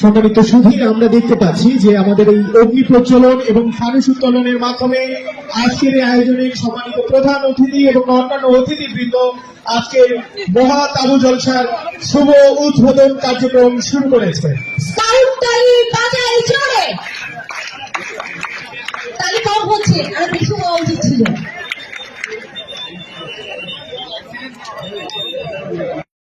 সম্মানিত সুধীর, আমরা দেখতে পাচ্ছি যে আমাদের এই অগ্নি প্রজ্বলন এবং ফানুস উত্তোলনের মাধ্যমে আজকের এই আয়োজনে সম্মানিত প্রধান অতিথি এবং অন্যান্য অতিথিবৃন্দ আজকের মহা তাবু জলসার শুভ উদ্বোধন কার্যক্রম শুরু করেছে।